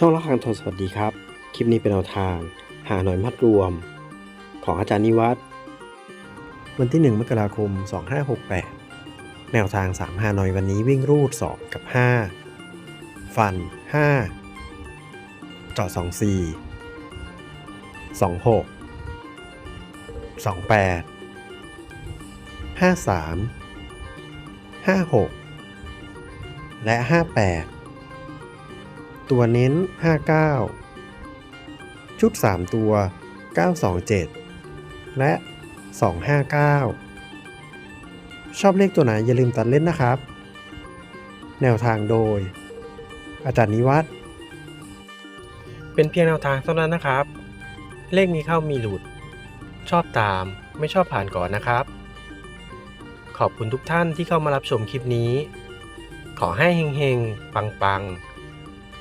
ช่องละครังทนสวัสดีครับ คลิปนี้เป็นแนวทาง หาหน่อยมัดรวม ของอาจารย์นิวัฒน์วันที่ 1 มกราคม 2568 แนวทาง 3 หาหน่อยวันนี้วิ่งรูด 2 กับ 5 ฟัน 5จาะ2 4 2 6 2 8 5 3 5 6 และ 58 ตัวเน้น 59 ชุด 3 ตัว 927 และ 259 ชอบเลขตัวไหนอย่าลืมตัดเล่นนะครับ แนวทางโดย อาจารย์นิวัฒน์เป็นเพียงแนวทางเท่านั้นนะครับ เลขมีเข้ามีหลุด ชอบตามไม่ชอบผ่านก่อนนะครับ ขอบคุณทุกท่านที่เข้ามารับชมคลิปนี้ ขอให้เฮงๆ ปังๆ